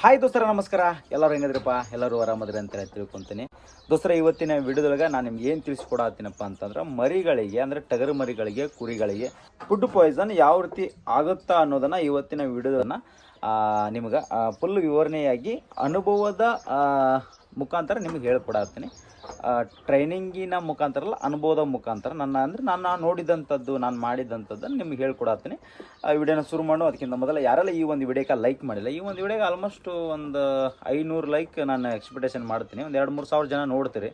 Hi ದೋಸ್ತರ, ನಮಸ್ಕಾರ. ಎಲ್ಲರೂ ಹೆಂಗದ್ರಪ್ಪ? ಎಲ್ಲರೂ ಆರಾಮದ್ರಿ ಅಂತ ಹೇಳಿ ತಿಳ್ಕೊಂತೀನಿ. ದೋಸ್ತರ, ಇವತ್ತಿನ ವಿಡಿಯೋದೊಳಗೆ ನಾನು ನಿಮ್ಗೆ ಏನು ತಿಳಿಸ್ಕೊಡತ್ತೀನಪ್ಪ ಅಂತಂದ್ರೆ, ಮರಿಗಳಿಗೆ, ಅಂದರೆ ಟಗರು ಮರಿಗಳಿಗೆ, ಕುರಿಗಳಿಗೆ ಫುಡ್ ಪಾಯ್ಸನ್ ಯಾವ ರೀತಿ ಆಗುತ್ತಾ ಅನ್ನೋದನ್ನು ಇವತ್ತಿನ ವಿಡಿಯೋದನ್ನು ನಿಮ್ಗೆ ಫುಲ್ ವಿವರಣೆಯಾಗಿ, ಅನುಭವದ ಮುಖಾಂತರ ನಿಮ್ಗೆ ಹೇಳ್ಕೊಡತ್ತೀನಿ. ಟ್ರೈನಿಂಗಿನ ಮುಖಾಂತರಲ್ಲ, ಅನುಭವದ ಮುಖಾಂತರ ನನ್ನ ಅಂದರೆ ನಾನು ನೋಡಿದಂಥದ್ದು, ನಾನು ಮಾಡಿದಂಥದ್ದನ್ನು ನಿಮ್ಗೆ ಹೇಳ್ಕೊಡತ್ತೀನಿ. ಆ, ವಿಡಿಯೋನ ಶುರು ಮಾಡು. ಅದಕ್ಕಿಂತ ಮೊದಲು ಯಾರೆಲ್ಲ ಈ ಒಂದು ವಿಡಿಯೋಕ್ಕೆ ಲೈಕ್ ಮಾಡಿಲ್ಲ, ಈ ಒಂದು ವಿಡಿಯೋಗೆ ಆಲ್ಮೋಸ್ಟ್ ಒಂದು ಐನೂರು ಲೈಕ್ ನಾನು ಎಕ್ಸ್ಪೆಕ್ಟೇಷನ್ ಮಾಡ್ತೀನಿ. ಒಂದು ಎರಡು ಮೂರು ಸಾವಿರ ಜನ ನೋಡ್ತೀರಿ.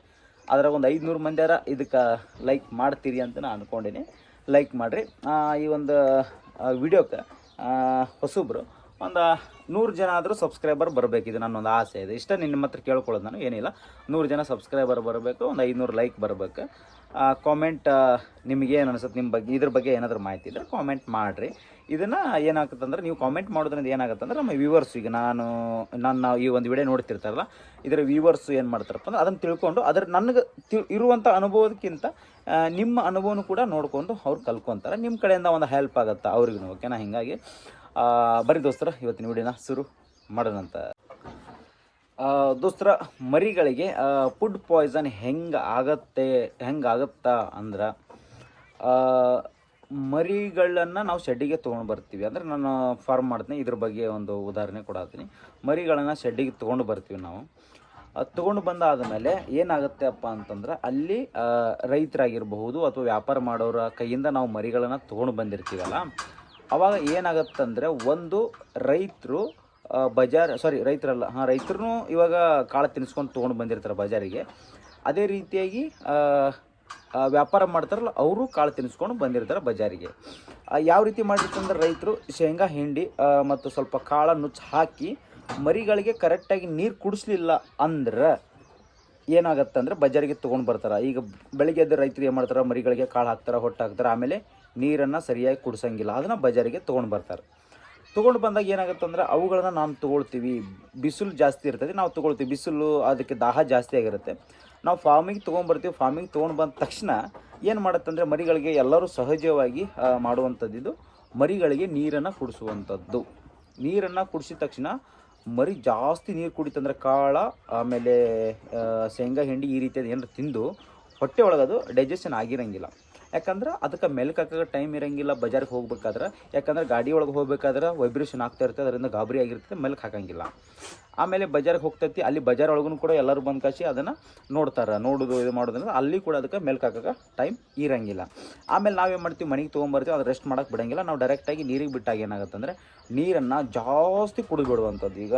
ಅದ್ರಾಗ ಒಂದು ಐದುನೂರು ಮಂದಿಯಾರ ಇದಕ್ಕೆ ಲೈಕ್ ಮಾಡ್ತೀರಿ ಅಂತ ನಾನು ಅಂದ್ಕೊಂಡಿನಿ ಲೈಕ್ ಮಾಡಿರಿ. ಈ ಒಂದು ವಿಡಿಯೋಕ್ಕೆ ಹೊಸಬ್ರು ಒಂದು ನೂರು ಜನ ಆದರೂ ಸಬ್ಸ್ಕ್ರೈಬರ್ ಬರಬೇಕು. ಇದು ನನ್ನೊಂದು ಆಸೆ ಇದೆ. ಇಷ್ಟ ನಿಮ್ಮ ಹತ್ರ ಕೇಳ್ಕೊಳ್ಳೋದು ನಾನು, ಏನಿಲ್ಲ. ನೂರು ಜನ ಸಬ್ಸ್ಕ್ರೈಬರ್ ಬರಬೇಕು, ಒಂದು ಐನೂರು ಲೈಕ್ ಬರಬೇಕು. ಕಾಮೆಂಟ್ ನಿಮಗೆ ಏನು ಅನ್ಸುತ್ತೆ ನಿಮ್ಮ ಬಗ್ಗೆ, ಇದ್ರ ಬಗ್ಗೆ ಏನಾದರೂ ಮಾಹಿತಿ ಇದ್ದರೆ ಕಾಮೆಂಟ್ ಮಾಡಿರಿ. ಇದನ್ನು ಏನಾಗುತ್ತಂದ್ರೆ, ನೀವು ಕಾಮೆಂಟ್ ಮಾಡೋದ್ರಿಂದ ಏನಾಗುತ್ತಂದ್ರೆ, ನಮ್ಮ ವ್ಯೂವರ್ಸ್ ಈಗ ನಾನು, ನನ್ನ ಈ ಒಂದು ವಿಡಿಯೋ ನೋಡ್ತಿರ್ತಾರಲ್ಲ, ಇದರ ವ್ಯೂವರ್ಸ್ ಏನು ಮಾಡ್ತಾರಪ್ಪ ಅಂದ್ರೆ ಅದನ್ನು ತಿಳ್ಕೊಂಡು, ಅದ್ರ ನನಗೆ ತಿ ಇರುವಂಥ ಅನುಭವಕ್ಕಿಂತ ನಿಮ್ಮ ಅನುಭವನೂ ಕೂಡ ನೋಡ್ಕೊಂಡು ಅವ್ರು ಕಲ್ಕೊತಾರೆ. ನಿಮ್ಮ ಕಡೆಯಿಂದ ಒಂದು ಹೆಲ್ಪ್ ಆಗುತ್ತೆ ಅವ್ರಿಗೂ ಓಕೆನಾ ಹೀಗಾಗಿ ಆ, ಬರ್ರಿ ದೋಸ್ತರ ಇವತ್ತಿನ ವಿಡಿಯೋನ ಶುರು ಮಾಡೋಣಂತ. ದೋಸ್ತರ ಮರಿಗಳಿಗೆ ಫುಡ್ ಪಾಯ್ಸನ್ ಹೆಂಗೆ ಆಗತ್ತೆ ಹೆಂಗೆ ಆಗುತ್ತಾ ಅಂದ್ರೆ ಮರಿಗಳನ್ನು ನಾವು ಶೆಡ್ಡಿಗೆ ತೊಗೊಂಡು ಬರ್ತೀವಿ. ಅಂದರೆ ನಾನು ಫಾರ್ಮ್ ಮಾಡ್ತೀನಿ ಇದ್ರ ಬಗ್ಗೆ ಒಂದು ಉದಾಹರಣೆ ಕೊಡತ್ತೀನಿ ಮರಿಗಳನ್ನು ಶೆಡ್ಡಿಗೆ ತೊಗೊಂಡು ಬರ್ತೀವಿ ನಾವು. ತೊಗೊಂಡು ಬಂದಾದಮೇಲೆ ಏನಾಗುತ್ತೆ ಅಪ್ಪ ಅಂತಂದ್ರೆ ಅಲ್ಲಿ ರೈತರಾಗಿರಬಹುದು ಅಥವಾ ವ್ಯಾಪಾರ ಮಾಡೋರ ಕೈಯಿಂದ ನಾವು ಮರಿಗಳನ್ನು ತೊಗೊಂಡು ಬಂದಿರ್ತೀವಲ್ಲ ಅವಾಗ ಏನಾಗತ್ತಂದರೆ ಒಂದು ರೈತರು ಬಜಾರ್ ಸಾರಿ ರೈತರಲ್ಲ, ಹಾಂ ರೈತರು ಇವಾಗ ಕಾಳು ತಿನ್ಸ್ಕೊಂಡು ತೊಗೊಂಡು ಬಂದಿರ್ತಾರೆ ಬಜಾರಿಗೆ. ಅದೇ ರೀತಿಯಾಗಿ ವ್ಯಾಪಾರ ಮಾಡ್ತಾರಲ್ಲ, ಅವರು ಕಾಳು ತಿನ್ನಿಸ್ಕೊಂಡು ಬಂದಿರ್ತಾರೆ ಬಜಾರಿಗೆ. ಯಾವ ರೀತಿ ಮಾಡಿರ್ತಂದ್ರೆ ರೈತರು ಶೇಂಗಾ, ಹಿಂಡಿ ಮತ್ತು ಸ್ವಲ್ಪ ಕಾಳ ನುಚ್ಚು ಹಾಕಿ ಮರಿಗಳಿಗೆ ಕರೆಕ್ಟಾಗಿ ನೀರು ಕುಡಿಸ್ಲಿಲ್ಲ ಅಂದ್ರೆ ಏನಾಗತ್ತಂದ್ರೆ ಬಜಾರಿಗೆ ತೊಗೊಂಡು ಬರ್ತಾರೆ. ಈಗ ಬೆಳಿಗ್ಗೆ ಎದ್ದು ರೈತರು ಏನು ಮಾಡ್ತಾರೆ? ಮರಿಗಳಿಗೆ ಕಾಳು ಹಾಕ್ತಾರೆ, ಹೊಟ್ಟು ಹಾಕ್ತಾರೆ. ಆಮೇಲೆ ನೀರನ್ನು ಸರಿಯಾಗಿ ಕುಡಿಸಂಗಿಲ್ಲ. ಅದನ್ನು ಬಜಾರಿಗೆ ತೊಗೊಂಡು ಬರ್ತಾರೆ. ತೊಗೊಂಡು ಬಂದಾಗ ಏನಾಗುತ್ತೆ ಅಂದ್ರೆ ಅವುಗಳನ್ನು ನಾವು ತೊಗೊಳ್ತೀವಿ. ಬಿಸಿಲು ಜಾಸ್ತಿ ಇರ್ತದೆ, ನಾವು ತೊಗೊಳ್ತೀವಿ. ಬಿಸಿಲು ಅದಕ್ಕೆ ದಾಹ ಜಾಸ್ತಿ ಆಗಿರುತ್ತೆ. ನಾವು ಫಾರ್ಮಿಂಗ್ ತೊಗೊಂಡ್ಬರ್ತೀವಿ ಫಾರ್ಮಿಂಗ್ ತೊಗೊಂಡು ಬಂದ ತಕ್ಷಣ ಏನು ಮಾಡುತ್ತಂದ್ರೆ ಮರಿಗಳಿಗೆ ಎಲ್ಲರೂ ಸಹಜವಾಗಿ ಮಾಡುವಂಥದ್ದು ಮರಿಗಳಿಗೆ ನೀರನ್ನು ಕುಡಿಸುವಂಥದ್ದು. ನೀರನ್ನು ಕುಡಿಸಿದ ತಕ್ಷಣ ಮರಿ ಜಾಸ್ತಿ ನೀರು ಕುಡಿತಂದ್ರೆ ಕಾಳ, ಆಮೇಲೆ ಶೇಂಗಾ, ಹಿಂಡಿ ಈ ರೀತಿಯಾದ ಏನಾರು ತಿಂದು ಹೊಟ್ಟೆ ಒಳಗದು ಡೈಜೆಷನ್ ಆಗಿರಂಗಿಲ್ಲ. ಯಾಕಂದ್ರೆ ಅದಕ್ಕೆ ಮೆಲ್ಕ್ ಹಾಕೋ ಟೈಮ್ ಇರಂಗಿಲ್ಲ, ಬಜಾರ್ಗೆ ಹೋಗ್ಬೇಕಾದ್ರೆ. ಯಾಕಂದ್ರೆ ಗಾಡಿ ಒಳಗೆ ಹೋಗ್ಬೇಕಾದ್ರೆ ವೈಬ್ರೇಷನ್ ಆಗ್ತಾ ಇರ್ತದೆ, ಅದರಿಂದ ಗಾಬರಿ ಆಗಿರ್ತದೆ, ಮೆಲ್ಕ್ ಹಾಕಂಗಿಲ್ಲ. ಆಮೇಲೆ ಬಜಾರ್ಗೆ ಹೋಗ್ತೈತಿ, ಅಲ್ಲಿ ಬಜಾರ್ ಒಳಗೂ ಕೂಡ ಎಲ್ಲರೂ ಬಂದು ಕಾಸಿ ಅದನ್ನು ನೋಡ್ತಾರೆ. ನೋಡೋದು ಇದು ಮಾಡೋದ್ರಿಂದ ಅಲ್ಲಿ ಕೂಡ ಅದಕ್ಕೆ ಮೆಲ್ಕ್ ಹಾಕಕ್ಕೆ ಟೈಮ್ ಇರಂಗಿಲ್ಲ. ಆಮೇಲೆ ನಾವೇನು ಮಾಡ್ತೀವಿ, ಮನೆಗೆ ತೊಗೊಂಬರ್ತೀವಿ, ಅದು ರೆಸ್ಟ್ ಮಾಡೋಕ್ಕೆ ಬಿಡಂಗಿಲ್ಲ. ನಾವು ಡೈರೆಕ್ಟಾಗಿ ನೀರಿಗೆ ಬಿಟ್ಟಾಗ ಏನಾಗುತ್ತೆ ಅಂದರೆ ನೀರನ್ನು ಜಾಸ್ತಿ ಕುಡಿದ್ಬಿಡುವಂಥದ್ದು ಈಗ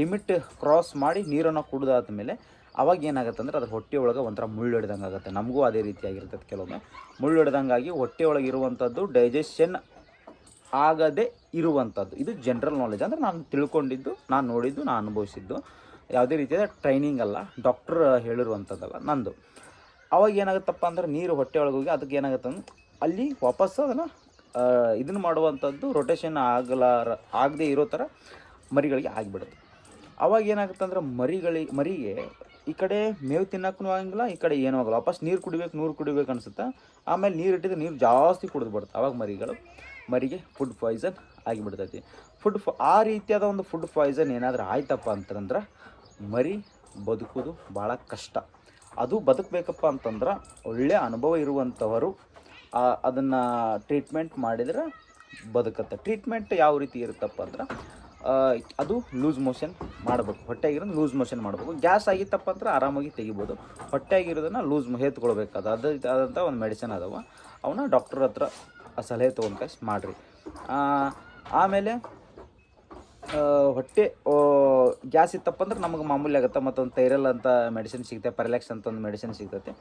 ಲಿಮಿಟ್ ಕ್ರಾಸ್ ಮಾಡಿ ನೀರನ್ನು ಕುಡಿದಾದ್ಮೇಲೆ ಅವಾಗ ಏನಾಗುತ್ತೆ ಅಂದರೆ ಅದು ಹೊಟ್ಟೆ ಒಳಗೆ ಒಂಥರ ಮುಳ್ಳು ಹಿಡ್ದಂಗೆ ಆಗುತ್ತೆ. ನಮಗೂ ಅದೇ ರೀತಿಯಾಗಿರ್ತದೆ ಕೆಲವೊಮ್ಮೆ. ಮುಳ್ಳು ಹಿಡ್ದಂಗಾಗಿ ಹೊಟ್ಟೆ ಒಳಗೆ ಇರುವಂಥದ್ದು ಡೈಜೆಷನ್ ಆಗದೆ ಇರುವಂಥದ್ದು ಇದು ಜನರಲ್ ನಾಲೆಜ್ ಅಂದರೆ ನಾನು ತಿಳ್ಕೊಂಡಿದ್ದು, ನಾನು ನೋಡಿದ್ದು, ನಾನು ಅನುಭವಿಸಿದ್ದು. ಯಾವುದೇ ರೀತಿಯಾದ ಟ್ರೈನಿಂಗ್ ಅಲ್ಲ ಡಾಕ್ಟ್ರ್ ಹೇಳಿರುವಂಥದ್ದಲ್ಲ ನಂದು. ಅವಾಗ ಏನಾಗುತ್ತಪ್ಪ ಅಂದ್ರೆ ನೀರು ಹೊಟ್ಟೆ ಒಳಗೆ ಹೋಗಿ ಅದಕ್ಕೆ ಏನಾಗುತ್ತೆ ಅಂದ್ರೆ ಅಲ್ಲಿ ವಾಪಸ್ಸು ಅದನ್ನು ಇದನ್ನು ಮಾಡುವಂಥದ್ದು ರೊಟೇಷನ್ ಆಗಲಾರ, ಆಗದೆ ಇರೋ ಥರ ಮರಿಗಳಿಗೆ ಆಗಿಬಿಡುತ್ತೆ. ಅವಾಗ ಏನಾಗುತ್ತೆ ಅಂದ್ರೆ ಮರಿಗಳಿಗೆ, ಮರಿಗೆ ಈ ಕಡೆ ಮೇವು ತಿನ್ನಕ್ಕೂ ಆಗಂಗಿಲ್ಲ, ಈ ಕಡೆ ಏನೂ ಆಗಲ್ಲ. ವಾಪಸ್ ನೀರು ಕುಡಿಬೇಕು, ನೂರು ಕುಡಿಬೇಕು ಅನಿಸುತ್ತೆ? ಆಮೇಲೆ ನೀರು ಇಟ್ಟಿದ್ರೆ ನೀರು ಜಾಸ್ತಿ ಕುಡಿದು ಬಿಡುತ್ತೆ. ಅವಾಗ ಮರಿಗಳು, ಮರಿಗೆ ಫುಡ್ ಪಾಯ್ಸನ್ ಆಗಿಬಿಡ್ತೈತಿ. ಫುಡ್ ಆ ರೀತಿಯಾದ ಒಂದು ಫುಡ್ ಪಾಯ್ಸನ್ ಏನಾದರೂ ಆಯ್ತಪ್ಪ ಅಂತಂದ್ರೆ, ಮರಿ ಬದುಕೋದು ಭಾಳ ಕಷ್ಟ. ಅದು ಬದುಕಬೇಕಪ್ಪ ಅಂತಂದ್ರೆ ಒಳ್ಳೆಯ ಅನುಭವ ಇರುವಂಥವರು ಅದನ್ನು ಟ್ರೀಟ್ಮೆಂಟ್ ಮಾಡಿದ್ರೆ ಬದುಕತ್ತೆ. ಟ್ರೀಟ್ಮೆಂಟ್ ಯಾವ ರೀತಿ ಇರುತ್ತಪ್ಪ ಅಂದ್ರೆ ಅದು ಲೂಸ್ ಮೋಷನ್ ಮಾಡಬೇಕು. ಹೊಟ್ಟೆಗಿರೋದು ಲೂಸ್ ಮೋಷನ್ ಮಾಡಬೇಕು. ಗ್ಯಾಸ್ ಆಗಿತ್ತಪ್ಪ ಅಂದ್ರೆ ಆರಾಮಾಗಿ ತೆಗಿಬೋದು. ಹೊಟ್ಟೆಗಿರೋದನ್ನು ಲೂಸ್ ಹೇತ್ಕೊಳ್ಬೇಕು ಅದು ಆದಂಥ ಒಂದು ಮೆಡಿಸಿನ್ ಅದಾವ. ಅವನ್ನ ಡಾಕ್ಟರ್ ಹತ್ರ ಸಲಹೆ ತೊಗೊಂಡು ಮಾಡಿರಿ. ಆಮೇಲೆ ಹೊಟ್ಟೆ ಗ್ಯಾಸ್ ಇತ್ತಪ್ಪ ಅಂದ್ರೆ ನಮಗೆ ಮಾಮೂಲಿ ಆಗುತ್ತೆ. ಮತ್ತೊಂದು ತೈರಲ್ ಅಂತ ಮೆಡಿಸಿನ್ ಸಿಗುತ್ತೆ ಪೆರಲೆಕ್ಸ್ ಅಂತ ಒಂದು ಮೆಡಿಸಿನ್ ಸಿಗ್ತೈತೆ.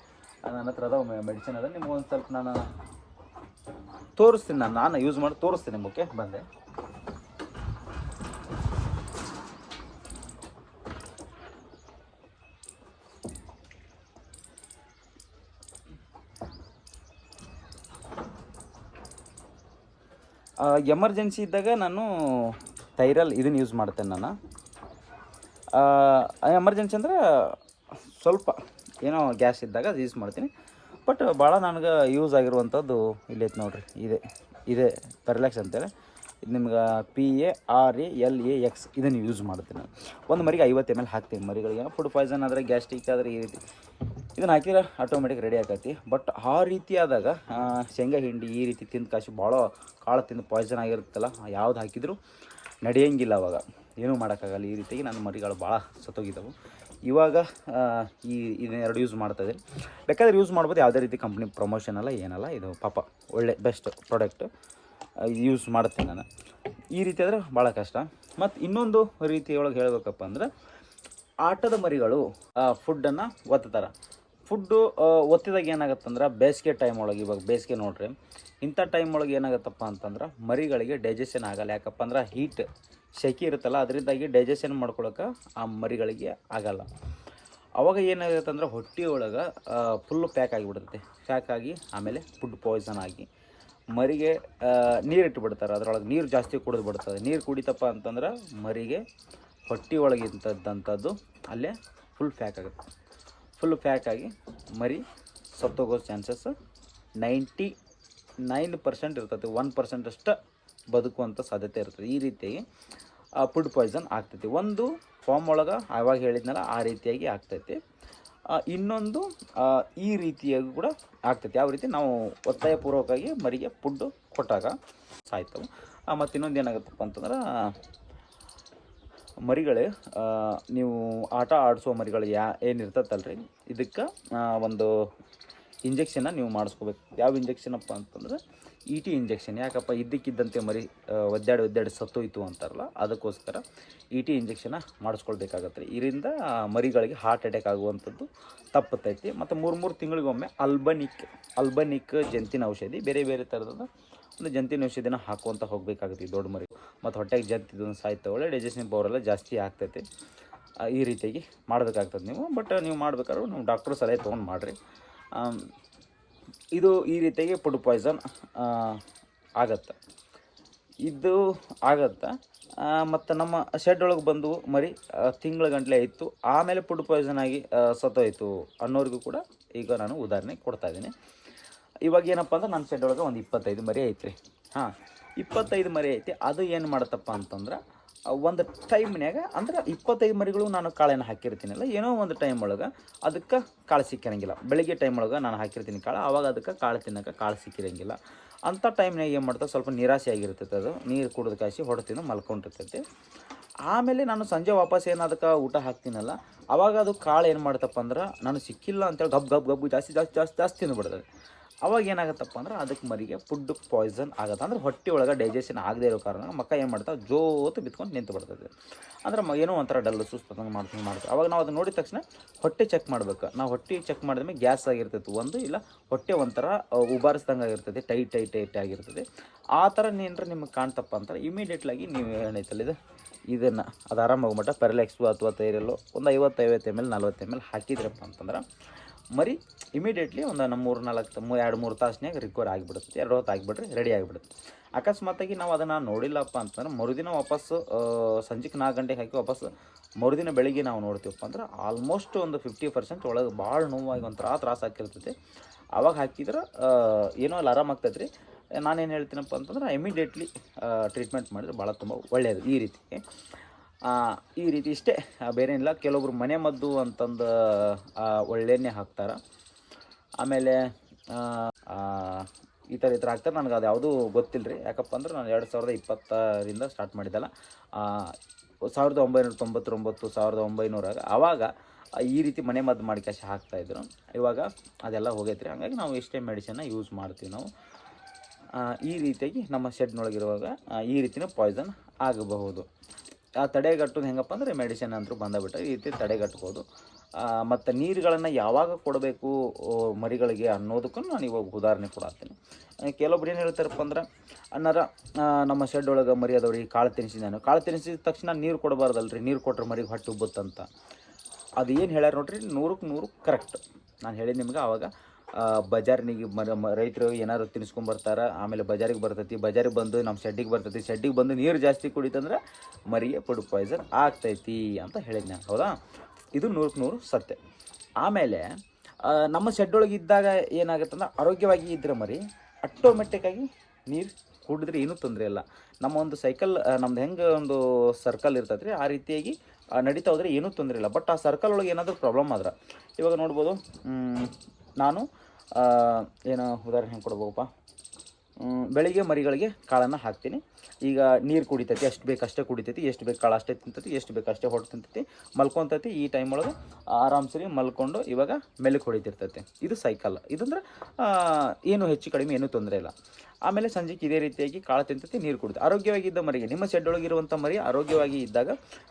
ನನ್ನ ಹತ್ರ ಅದ ಮೆಡಿಸಿನ್ ಅದ. ನಿಮ್ಗೆ ಒಂದು ಸ್ವಲ್ಪ ನಾನು ತೋರಿಸ್ತೀನಿ ನಾನು. ನಾನು ಯೂಸ್ ಮಾಡಿ ತೋರಿಸ್ತೀನಿ ನಿಮಗೆ ಬಂದೆ. ಎಮರ್ಜೆನ್ಸಿ ಇದ್ದಾಗ ನಾನು ಥೈರಲ್ ಇದನ್ನು ಯೂಸ್ ಮಾಡ್ತೇನೆ ನಾನು. ಎಮರ್ಜೆನ್ಸಿ ಅಂದರೆ ಸ್ವಲ್ಪ ಏನೋ ಗ್ಯಾಸ್ ಇದ್ದಾಗ ಅದು ಯೂಸ್ ಮಾಡ್ತೀನಿ. ಬಟ್ ಭಾಳ ನನಗೆ ಯೂಸ್ ಆಗಿರುವಂಥದ್ದು ಇಲ್ಲೈತೆ ನೋಡಿರಿ, ಇದೆ ಇದೆ ಪೆರ್ಲ್ಯಾಕ್ಸ್ ಅಂತೇಳಿ. ಇದು ನಿಮ್ಗೆ P A R A L A X ಇದನ್ನು ಯೂಸ್ ಮಾಡ್ತೀನಿ ನಾನು. ಒಂದು ಮರಿಗೆ ಐವತ್ತು ಎಂ ಎಲ್ ಹಾಕ್ತೀನಿ ಮರಿಗಳಿಗೆ. ಫುಡ್ ಪಾಯ್ಸನ್ ಆದರೆ ಗ್ಯಾಸ್ಟ್ರಿಕ್ ಆದರೆ ಈ ರೀತಿ. ಇದನ್ನು ಹಾಕಿದ್ರೆ ಆಟೋಮೆಟಿಕ್ ರೆಡಿ ಆಕತಿ. ಬಟ್ ಆ ರೀತಿ ಆದಾಗ ಶೇಂಗಾ ಹಿಂಡಿ ಈ ರೀತಿ ತಿಂದು ಕಾಶಿ ಭಾಳ ಕಾಳು ತಿಂದು ಪಾಯ್ಸನ್ ಆಗಿರುತ್ತಲ್ಲ, ಯಾವ್ದು ಹಾಕಿದ್ರು ನಡೆಯಂಗಿಲ್ಲ ಅವಾಗ. ಏನೂ ಮಾಡೋಕ್ಕಾಗಲ್ಲ. ಈ ರೀತಿಯಾಗಿ ನನ್ನ ಮರಿಗಳು ಭಾಳ ಸತ್ತೋಗಿದ್ದವು. ಇವಾಗ ಈ ಇದನ್ನೆರಡು ಯೂಸ್ ಮಾಡ್ತಾ ಇದ್ದೀನಿ. ಬೇಕಾದ್ರೆ ಯೂಸ್ ಮಾಡ್ಬೋದು. ಯಾವುದೇ ರೀತಿ ಕಂಪ್ನಿ ಪ್ರಮೋಷನ್ ಅಲ್ಲ, ಏನಲ್ಲ, ಇದು ಪಾಪ ಒಳ್ಳೆ ಬೆಸ್ಟ್ ಪ್ರಾಡಕ್ಟ್ ಯೂಸ್ ಮಾಡ್ತೀನಿ ನಾನು. ಈ ರೀತಿ ಆದರೆ ಭಾಳ ಕಷ್ಟ. ಮತ್ತು ಇನ್ನೊಂದು ರೀತಿಯೊಳಗೆ ಹೇಳಬೇಕಪ್ಪ ಅಂದ್ರೆ, ಆಟದ ಮರಿಗಳು ಫುಡ್ಡನ್ನು ಒತ್ತುತ್ತಾರೆ. ಫುಡ್ಡು ಒತ್ತಿದಾಗ ಏನಾಗತ್ತಂದ್ರೆ ಬೇಸಿಗೆ ಟೈಮ್ ಒಳಗೆ ಇವಾಗ ಬೇಸಿಗೆ ನೋಡ್ರಿ. ಇಂಥ ಟೈಮ್ ಒಳಗೆ ಏನಾಗುತ್ತಪ್ಪ ಅಂತಂದ್ರೆ ಮರಿಗಳಿಗೆ ಡೈಜೆಷನ್ ಆಗಲ್ಲ. ಯಾಕಪ್ಪ ಅಂದ್ರೆ ಹೀಟ್ ಸೆಕೆ ಇರುತ್ತಲ್ಲ, ಅದರಿಂದಾಗಿ ಡೈಜೆಷನ್ ಮಾಡ್ಕೊಳಕ್ಕೆ ಆ ಮರಿಗಳಿಗೆ ಆಗಲ್ಲ. ಅವಾಗ ಏನಾಗುತ್ತೆ ಅಂದ್ರೆ ಹೊಟ್ಟೆ ಒಳಗೆ ಫುಲ್ಲು ಪ್ಯಾಕ್ ಆಗಿಬಿಡುತ್ತೆ. ಪ್ಯಾಕ್ ಆಗಿ ಆಮೇಲೆ ಫುಡ್ ಪಾಯ್ಸನ್ ಆಗಿ ಮರಿಗೆ ನೀರು ಇಟ್ಟುಬಿಡ್ತಾರೆ ಅದರೊಳಗೆ ನೀರು ಜಾಸ್ತಿ ಕುಡಿದು ಬಿಡ್ತದೆ. ನೀರು ಕುಡಿತಪ್ಪ ಅಂತಂದ್ರೆ ಮರಿಗೆ ಹೊಟ್ಟೆ ಒಳಗಿಂಥದ್ದಂಥದ್ದು ಅಲ್ಲೇ ಫುಲ್ ಪ್ಯಾಕ್ ಆಗುತ್ತೆ. ಫುಲ್ ಆಗಿ ಮರಿ ಸತ್ತೋಗೋ ಚಾನ್ಸಸ್ ನೈಂಟಿ ನೈನ್ ಪರ್ಸೆಂಟ್ ಇರ್ತೈತಿ ಒನ್ ಪರ್ಸೆಂಟ್ ಅಷ್ಟು ಬದುಕುವಂಥ ಸಾಧ್ಯತೆ ಇರ್ತದೆ ಈ ರೀತಿಯಾಗಿ ಫುಡ್ ಪಾಯ್ಸನ್ ಆಗ್ತೈತಿ. ಒಂದು ಫಾರ್ಮ್ ಒಳಗೆ ಆವಾಗ ಹೇಳಿದ್ನಲ್ಲ, ಆ ರೀತಿಯಾಗಿ ಆಗ್ತೈತಿ. ಇನ್ನೊಂದು ಈ ರೀತಿಯಾಗಿ ಕೂಡ ಆಗ್ತೈತಿ. ಯಾವ ರೀತಿ? ನಾವು ಒತ್ತಾಯಪೂರ್ವಕವಾಗಿ ಮರಿಗೆ ಫುಡ್ಡು ಕೊಟ್ಟಾಗ ಸಾಯ್ತವೆ. ಮತ್ತು ಇನ್ನೊಂದು ಏನಾಗುತ್ತಪ್ಪ ಅಂತಂದ್ರೆ ಮರಿಗಳೇ ನೀವು ಆಟ ಆಡಿಸುವ ಮರಿಗಳು ಯಾ ಏನಿರ್ತೈತಲ್ರಿ ಇದಕ್ಕೆ ಒಂದು ಇಂಜೆಕ್ಷನ್ನ ನೀವು ಮಾಡಿಸ್ಕೋಬೇಕು. ಯಾವ ಇಂಜೆಕ್ಷನಪ್ಪ ಅಂತಂದ್ರೆ ಇ ಟಿ ಇಂಜೆಕ್ಷನ್ ಯಾಕಪ್ಪ? ಇದ್ದಕ್ಕಿದ್ದಂತೆ ಮರಿ ಒದ್ದಾಡಿ ಒದ್ದಾಡಿ ಸತ್ತೋಯ್ತು ಅಂತಾರಲ್ಲ, ಅದಕ್ಕೋಸ್ಕರ ಇ ಟಿ ಇಂಜೆಕ್ಷನ್ನ ಮಾಡಿಸ್ಕೊಳ್ಬೇಕಾಗತ್ತೆ. ರೀ ಇದರಿಂದ ಮರಿಗಳಿಗೆ ಹಾರ್ಟ್ ಅಟ್ಯಾಕ್ ಆಗುವಂಥದ್ದು ತಪ್ಪುತ್ತೈತಿ ಮತ್ತು ಮೂರು ಮೂರು ತಿಂಗಳಿಗೊಮ್ಮೆ ಅಲ್ಬನಿಕ್ ಅಲ್ಬನಿಕ್ ಜಂತಿನ ಔಷಧಿ, ಬೇರೆ ಬೇರೆ ಥರದ ಒಂದು ಜಂತಿನ ಔಷಧಿನ ಹಾಕುವಂತ ಹೋಗಬೇಕಾಗುತ್ತೆ ದೊಡ್ಡ ಮರಿ. ಮತ್ತು ಹೊಟ್ಟೆಗೆ ಜಂತಿದ್ದು ಸಾಯ್ತಾ ಒಳ್ಳೆ ಡೈಜೆಷನ್ ಪವರ್ ಎಲ್ಲ ಜಾಸ್ತಿ ಆಗ್ತೈತೆ. ಈ ರೀತಿಯಾಗಿ ಮಾಡಬೇಕಾಗ್ತದೆ ನೀವು. ಬಟ್ ನೀವು ಮಾಡಬೇಕಾದ್ರೂ ನೀವು ಡಾಕ್ಟ್ರ್ ಸಲಹೆ ತೊಗೊಂಡು ಮಾಡಿರಿ. ಇದು ಈ ರೀತಿಯಾಗಿ ಫುಡ್ ಪಾಯ್ಸನ್ ಆಗತ್ತೆ. ಇದು ಆಗತ್ತೆ. ಮತ್ತು ನಮ್ಮ ಶೆಡ್ ಒಳಗೆ ಬಂದು ಮರಿ ತಿಂಗಳ ಗಂಟಲೆ ಇತ್ತು. ಆಮೇಲೆ ಫುಡ್ ಪಾಯ್ಸನ್ ಆಗಿ ಸತ್ತೋಯ್ತು ಅನ್ನೋರಿಗೂ ಕೂಡ ಈಗ ನಾನು ಉದಾಹರಣೆ ಕೊಡ್ತಾ ಇದ್ದೀನಿ. ಇವಾಗ ಏನಪ್ಪ ಅಂದ್ರೆ ನನ್ನ ಶೆಡ್ ಒಳಗೆ ಒಂದು ಇಪ್ಪತ್ತೈದು ಮರಿ ಐತ್ರಿ. ಹಾಂ, ಇಪ್ಪತ್ತೈದು ಮರಿ ಐತಿ. ಅದು ಏನು ಮಾಡತ್ತಪ್ಪ ಅಂತಂದ್ರೆ ಒಂದು ಟೈಮ್ನ್ಯಾಗ ಅಂದ್ರೆ ಇಪ್ಪತ್ತೈದು ಮರಿಗಳು ನಾನು ಕಾಳನ್ನು ಹಾಕಿರ್ತೀನಲ್ಲ, ಏನೋ ಒಂದು ಟೈಮ್ ಒಳಗೆ ಅದಕ್ಕೆ ಕಾಳು ಸಿಕ್ಕಿರಂಗಿಲ್ಲ. ಬೆಳಿಗ್ಗೆ ಟೈಮ್ ಒಳಗೆ ನಾನು ಹಾಕಿರ್ತೀನಿ ಕಾಳು ಆವಾಗ ಅದಕ್ಕೆ ಕಾಳು ತಿನ್ನೋಕೆ ಕಾಳು ಸಿಕ್ಕಿರಂಗಿಲ್ಲ. ಅಂಥ ಟೈಮ್ನಾಗ ಏನು ಮಾಡ್ತಾ ಸ್ವಲ್ಪ ನಿರಾಸೆ ಆಗಿರ್ತೈತೆ ಅದು. ನೀರು ಕುಡಿದು ಕಾಯಿಸಿ ಹೊಡೆತಿಂದು ಮಲ್ಕೊಂಡಿರ್ತೈತಿ. ಆಮೇಲೆ ನಾನು ಸಂಜೆ ವಾಪಸ್ ಏನು ಅದಕ್ಕೆ ಊಟ ಹಾಕ್ತೀನಲ್ಲ, ಅವಾಗ ಅದು ಕಾಳು ಏನು ಮಾಡ್ತಪ್ಪ ಅಂದ್ರೆ, ನಾನು ಸಿಕ್ಕಿಲ್ಲ ಅಂತೇಳಿ ಗಬ್ ಗಬ್ ಗಬ್ಬು ಜಾಸ್ತಿ ಜಾಸ್ತಿ ಜಾಸ್ತಿ ಜಾಸ್ತಿ ತಿಂದುಬಿಡ್ತದೆ ಅವಾಗ ಏನಾಗುತ್ತಪ್ಪ ಅಂದ್ರೆ ಅದಕ್ಕೆ ಮರಿಗೆ ಫುಡ್ ಪಾಯ್ಸನ್ ಆಗುತ್ತೆ. ಅಂದ್ರೆ ಹೊಟ್ಟೆ ಒಳಗೆ ಡೈಜೆಷನ್ ಆಗದೇ ಇರೋ ಕಾರಣ ಮಕ್ಕ ಏನು ಮಾಡ್ತಾವೆ? ಜೋತು ಬಿತ್ಕೊಂಡು ನಿಂತು ಬಿಡ್ತದೆ. ಅಂದ್ರೆ ಏನೋ ಒಂಥರ ಡಲ್ಲು ಸುಸ್ತಂಗೆ ಮಾಡ್ತೀನಿ ಮಾಡ್ತೀವಿ ಅವಾಗ ನಾವು ಅದನ್ನ ನೋಡಿದ ತಕ್ಷಣ ಹೊಟ್ಟೆ ಚೆಕ್ ಮಾಡ್ಬೇಕು. ನಾವು ಹೊಟ್ಟೆ ಚೆಕ್ ಮಾಡಿದ ಮೇಲೆ ಗ್ಯಾಸ್ ಆಗಿರ್ತೈತೆ ಒಂದು, ಇಲ್ಲ ಹೊಟ್ಟೆ ಒಂಥರ ಉಬಾರಿಸ್ದಂಗೆ ಆಗಿರ್ತದೆ ಟೈಟ್ ಟೈಟ್ ಟೈಟ್ ಆಗಿರ್ತದೆ ಆ ಥರ ನೀನು ನಿಮಗೆ ಕಾಣ್ತಪ್ಪ ಅಂತಾರೆ ಇಮಿಡಿಯೇಟ್ಲಾಗಿ ನೀವು ಏನೈತಲ್ಲ ಇದು? ಇದನ್ನು, ಅದು ಆರಾಮಾಗಿ ಮಟ್ಟ ಪೆರಲೆಕ್ಸು ಅಥವಾ ತೈರಲ್ಲೋ ಒಂದು ಐವತ್ತು ಐವತ್ತು ಎಂ ಎಲ್ ನಲ್ವತ್ತು ಎಂ ಎಲ್ ಹಾಕಿದ್ರಪ್ಪ ಅಂತಂದ್ರೆ ಮರಿ ಇಮಿಡಿಯೇಟ್ಲಿ ಒಂದು ನಮ್ಮ ಮೂರು ನಾಲ್ಕು ಎರಡು ಮೂರು ತಾಸಿನಾಗ ರಿಕವರ್ ಆಗಿಬಿಡುತ್ತೆ. ಎರಡು ಹೊತ್ತು ಆಗಿಬಿಟ್ರೆ ರೆಡಿ ಆಗಿಬಿಡುತ್ತೆ. ಅಕಸ್ಮಾತಾಗಿ ನಾವು ಅದನ್ನು ನೋಡಿಲ್ಲಪ್ಪ ಅಂತಂದ್ರೆ ಮರುದಿನ ವಾಪಸ್ಸು ಸಂಜೆಗೆ ನಾಲ್ಕು ಗಂಟೆಗೆ ಹಾಕಿ ವಾಪಸ್ ಮರುದಿನ ಬೆಳಿಗ್ಗೆ ನಾವು ನೋಡ್ತೀವಪ್ಪ ಅಂದ್ರೆ ಆಲ್ಮೋಸ್ಟ್ ಒಂದು ಫಿಫ್ಟಿ ಪರ್ಸೆಂಟ್ ಒಳಗೆ ಭಾಳ ನೋವಾಗಿ ಒಂಥರ ತ್ರಾಸ ಹಾಕಿರ್ತೈತಿ. ಅವಾಗ ಹಾಕಿದ್ರೆ ಏನೋ ಅಲ್ಲಿ ಆರಾಮಾಗ್ತೈತೆ ರೀ ನಾನೇನು ಹೇಳ್ತೀನಪ್ಪ ಅಂತಂದ್ರೆ ಇಮಿಡಿಯೇಟ್ಲಿ ಟ್ರೀಟ್ಮೆಂಟ್ ಮಾಡಿದ್ರೆ ಭಾಳ ತುಂಬ ಒಳ್ಳೆಯದು ಈ ರೀತಿ. ಈ ರೀತಿ ಇಷ್ಟೇ. ಆ, ಬೇರೆ ಏನಿಲ್ಲ. ಕೆಲವೊಬ್ರು ಮನೆ ಮದ್ದು ಅಂತಂದು ಒಳ್ಳೆಯನ್ನೇ ಹಾಕ್ತಾರೆ. ಆಮೇಲೆ ಈ ಥರ ಈ ಥರ ಹಾಕ್ತಾರೆ. ನನಗೆ ಅದು ಯಾವುದೂ ಗೊತ್ತಿಲ್ಲ ರೀ ಯಾಕಪ್ಪ ಅಂದ್ರೆ ನಾನು ಎರಡು ಸಾವಿರದ ಇಪ್ಪತ್ತರಿಂದ ಸ್ಟಾರ್ಟ್ ಮಾಡಿದ್ದಲ್ಲ. ಸಾವಿರದ ಒಂಬೈನೂರ ತೊಂಬತ್ತೊಂಬತ್ತು ಸಾವಿರದ ಒಂಬೈನೂರಾಗ. ಆವಾಗ ಈ ರೀತಿ ಮನೆ ಮದ್ದು ಮಾಡಿ ಕ್ಯಾಶ್ ಹಾಕ್ತಾಯಿದ್ರು ಇವಾಗ ಅದೆಲ್ಲ ಹೋಗೈತೆ ಹಾಗಾಗಿ ನಾವು ಇಷ್ಟೇ ಮೆಡಿಸನ್ನ ಯೂಸ್ ಮಾಡ್ತೀವಿ ನಾವು. ಈ ರೀತಿಯಾಗಿ ನಮ್ಮ ಶೆಡ್ನೊಳಗಿರುವಾಗ ಈ ರೀತಿನ ಪಾಯ್ಸನ್ ಆಗಬಹುದು. ಆ ತಡೆಗಟ್ಟೋದು ಹೆಂಗಪ್ಪ ಅಂದರೆ ಮೆಡಿಸಿನ್ ಅಂತೂ ಬಂದಬಿಟ್ಟು ಈ ರೀತಿ ತಡೆಗಟ್ಬೋದು. ಮತ್ತು ನೀರುಗಳನ್ನು ಯಾವಾಗ ಕೊಡಬೇಕು ಮರಿಗಳಿಗೆ ಅನ್ನೋದಕ್ಕೂ ನಾನು ಇವಾಗ ಉದಾಹರಣೆ ಕೊಡತ್ತೀನಿ ಕೆಲವೊಬ್ರು ಏನು ಹೇಳ್ತಾರಪ್ಪ ಅಂದ್ರೆ ಅನ್ನಾರ ನಮ್ಮ ಶೆಡ್ ಒಳಗೆ ಮರಿ ಅದವ್ರಿ ಕಾಳು ತಿನ್ಸಿ ನಾನು ಕಾಳು ತಿನ್ನಿಸಿದ ತಕ್ಷಣ ನೀರು ಕೊಡಬಾರ್ದಲ್ರಿ, ನೀರು ಕೊಟ್ಟರೆ ಮರಿಗೆ ಹೊಟ್ಟೆ ಉಬ್ಬುತ್ತಂತ. ಅದು ಏನು ಹೇಳ್ಯಾರ ನೋಡ್ರಿ ನೂರಕ್ಕೆ ನೂರು ಕರೆಕ್ಟ್ ನಾನು ಹೇಳಿದ ನಿಮ್ಗೆ ಆವಾಗ ಬಜಾರ್ನಿಗೆ ಮ ರೈತರು ಏನಾದ್ರು ತಿನ್ಸ್ಕೊಂಬರ್ತಾರೆ ಆಮೇಲೆ ಬಜಾರಿಗೆ ಬರ್ತೈತಿ. ಬಜಾರಿಗೆ ಬಂದು ನಮ್ಮ ಶೆಡ್ಡಿಗೆ ಬರ್ತೈತಿ. ಶೆಡ್ಡಿಗೆ ಬಂದು ನೀರು ಜಾಸ್ತಿ ಕುಡಿತಂದ್ರೆ ಮರಿಗೆ ಫುಡ್ ಪಾಯ್ಸನ್ ಆಗ್ತೈತಿ ಅಂತ ಹೇಳಿದ್ನ ಹೌದಾ? ಇದು ನೂರಕ್ಕೆ ನೂರು ಸತ್ಯ. ಆಮೇಲೆ ನಮ್ಮ ಶೆಡ್ ಒಳಗೆ ಇದ್ದಾಗ ಏನಾಗುತ್ತಂದ್ರೆ ಆರೋಗ್ಯವಾಗಿ ಇದ್ದರೆ ಮರಿ ಆಟೋಮೆಟಿಕ್ಕಾಗಿ ನೀರು ಕುಡಿದ್ರೆ ಏನೂ ತೊಂದರೆ ಇಲ್ಲ. ನಮ್ಮ ಒಂದು ಸೈಕಲ್ ನಮ್ದು ಹೆಂಗೆ ಒಂದು ಸರ್ಕಲ್ ಇರ್ತೈತೆ ರೀ ಆ ರೀತಿಯಾಗಿ ನಡೀತಾ ಹೋದರೆ ಏನೂ ತೊಂದರೆ ಇಲ್ಲ. ಬಟ್ ಆ ಸರ್ಕಲ್ ಒಳಗೆ ಏನಾದರೂ ಪ್ರಾಬ್ಲಮ್ ಆದ್ರೆ, ಇವಾಗ ನೋಡ್ಬೋದು ನಾನು ಏನು ಉದಾಹರಣೆ ಹೆಂಗೆ ಕೊಡ್ಬೋಪ್ಪ ಬೆಳಿಗ್ಗೆ ಮರಿಗಳಿಗೆ ಕಾಳನ್ನು ಹಾಕ್ತೀನಿ. ಈಗ ನೀರು ಕುಡಿತೈತಿ, ಎಷ್ಟು ಬೇಕು ಅಷ್ಟೇ ಕುಡಿತೈತಿ, ಎಷ್ಟು ಬೇಕು ಕಾಳು ಅಷ್ಟೇ ತಿಂತೈತಿ, ಎಷ್ಟು ಬೇಕು ಅಷ್ಟೇ ಹೊಟ್ಟು ತಿಂತೈತಿ, ಮಲ್ಕೊತೈತಿ, ಈ ಟೈಮ್ ಒಳಗೆ ಆರಾಮ್ಸರಿ ಮಲ್ಕೊಂಡು ಇವಾಗ ಮೆಲುಕು ಹೊಡಿತಿರ್ತೈತಿ. ಇದು ಸೈಕಲ್ ಇದಂದ್ರೆ ಏನು ಹೆಚ್ಚು ಕಡಿಮೆ ಏನೂ ತೊಂದರೆ ಇಲ್ಲ. ಆಮೇಲೆ ಸಂಜೆಗೆ ಇದೇ ರೀತಿಯಾಗಿ ಕಾಳು ತಿಂತತಿ, ನೀರು ಕುಡಿದು. ಆರೋಗ್ಯವಾಗಿದ್ದ ಮರಿಗೆ, ನಿಮ್ಮ ಶೆಡ್ ಒಳಗಿರುವಂಥ ಮರಿ ಆರೋಗ್ಯವಾಗಿ ಇದ್ದಾಗ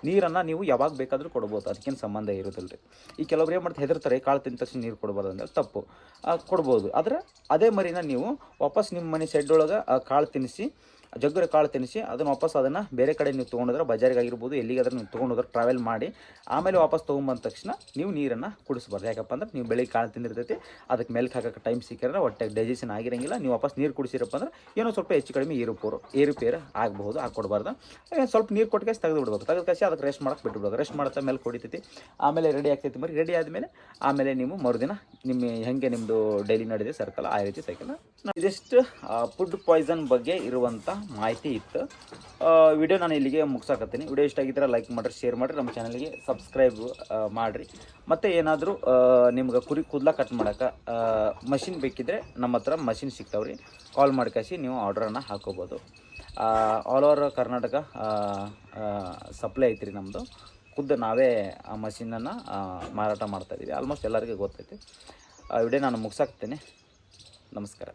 ನೀರನ್ನು ನೀವು ಯಾವಾಗ ಬೇಕಾದರೂ ಕೊಡ್ಬೋದು. ಅದಕ್ಕೇನು ಸಂಬಂಧ ಇರೋದಿಲ್ಲ ರೀ ಈ ಕೆಲವರು ಏನು ಮಾಡ್ತಾರೆ, ಹೆದರ್ತಾರೆ, ಕಾಳು ತಿಂದ ನೀರು ಕೊಡ್ಬಾರ್ದು ಅಂದ್ರೆ ತಪ್ಪು. ಕೊಡ್ಬೋದು. ಆದರೆ ಅದೇ ಮರಿನ ನೀವು ವಾಪಸ್ ನಿಮ್ಮ ಮನೆ ಶೆಡ್ ಒಳಗೆ ಕಾಳು ತಿನ್ನಿಸಿ ಜಗ್ಗರ ಕಾಳು ತಿನ್ನಿಸಿ, ಅದನ್ನು ವಾಪಸ್ ಅದನ್ನು ಬೇರೆ ಕಡೆ ನೀವು ತೊಗೊಂಡೋದ್ರೆ ಬಜಾರಿಗೆ ಆಗಿರ್ಬೋದು ಎಲ್ಲಿಗಾದ್ರೂ ನೀವು ತೊಗೊಂಡೋದ್ರೆ ಟ್ರಾವೆಲ್ ಮಾಡಿ, ಆಮೇಲೆ ವಾಪಸ್ ತೊಗೊಂಬಂದ ತಕ್ಷಣ ನೀವು ನೀರನ್ನು ಕುಡಿಸ್ಬಾರ್ದು. ಯಾಕಪ್ಪ ಅಂದ್ರೆ ನೀವು ಬೆಳಿಗ್ಗೆ ಕಾಳು ತಿಂದಿರ್ತೈತಿ ಅದಕ್ಕೆ ಮೆಲ್ಕ್ ಹಾಕೋಕ್ಕೆ ಟೈಮ್ ಸಿಕ್ಕಿದ್ರೆ ಹೊಟ್ಟೆಗೆ ಡೈಜೆಷನ್ ಆಗಿರಂಗಿಲ್ಲ. ನೀವು ವಾಪಸ್ ನೀರು ಕುಡಿಸಿರಪ್ಪ ಅಂದ್ರೆ ಏನೋ ಸ್ವಲ್ಪ ಹೆಚ್ಚು ಕಡಿಮೆ ಏರುಪೋರು ಏರುಪೇರು ಆಗಬಹುದು ಹಾಕ್ಕೊಡ್ಬಾರ್ದು ಸ್ವಲ್ಪ ನೀರು ಕೊಟ್ಟು ಕಾಸಿ ತೆಗೆದು ಬಿಡ್ಬೇಕು. ತೆಗೆದು ಕಾಸಿ ಅದಕ್ಕೆ ರೆಸ್ಟ್ ಮಾಡಕ್ಕೆ ಬಿಟ್ಬಿಡ್ಬೇಕು ರೆಸ್ಟ್ ಮಾಡ್ತಾ ಮೇಲೆ ಕುಡಿತೈತಿ, ಆಮೇಲೆ ರೆಡಿ ಆಗ್ತೈತಿ ಮರಿ ರೆಡಿ ಆದಮೇಲೆ, ಆಮೇಲೆ ನೀವು ಮರುದಿನ ನಿಮ್ಮ ಹೆಂಗೆ ನಿಮ್ಮದು ಡೈಲಿ ನಡೆದಿದೆ ಸರ್ಕಲ್ ಆ ರೀತಿ ಸೈಕಲ್ ಇದಿಷ್ಟು ಫುಡ್ ಪಾಯ್ಸನ್ ಬಗ್ಗೆ ಇರುವಂಥ ಮಾಹಿತಿ ಇತ್ತು. ವಿಡಿಯೋ ನಾನು ಇಲ್ಲಿಗೆ ಮುಗಿಸಾಕತ್ತೀನಿ. ವಿಡಿಯೋ ಇಷ್ಟ ಆಗಿದ್ರೆ ಲೈಕ್ ಮಾಡಿರಿ ಶೇರ್ ಮಾಡಿರಿ, ನಮ್ಮ ಚಾನಲ್ಗೆ ಸಬ್ಸ್ಕ್ರೈಬ್ ಮಾಡಿರಿ. ಮತ್ತು ಏನಾದರೂ ನಿಮ್ಗೆ ಕುರಿ ಕೂದಲ ಕಟ್ ಮಾಡೋಕೆ ಮಷಿನ್ ಬೇಕಿದ್ರೆ ನಮ್ಮ ಹತ್ರ ಮಷಿನ್ ಸಿಗ್ತಾವ್ರಿ. ಕಾಲ್ ಮಾಡ್ಕಾಸಿ ನೀವು ಆರ್ಡ್ರನ್ನು ಹಾಕೋಬೋದು. ಆಲ್ ಓವರ್ ಕರ್ನಾಟಕ ಸಪ್ಲೈ ಐತ್ರಿ ನಮ್ಮದು ಖುದ್ದು ನಾವೇ ಆ ಮಷಿನನ್ನು ಮಾರಾಟ ಮಾಡ್ತಾಯಿದ್ದೀವಿ ಆಲ್ಮೋಸ್ಟ್ ಎಲ್ಲರಿಗೂ ಗೊತ್ತೈತಿ. ವಿಡಿಯೋ ನಾನು ಮುಗಿಸಾಕ್ತೇನೆ ನಮಸ್ಕಾರ.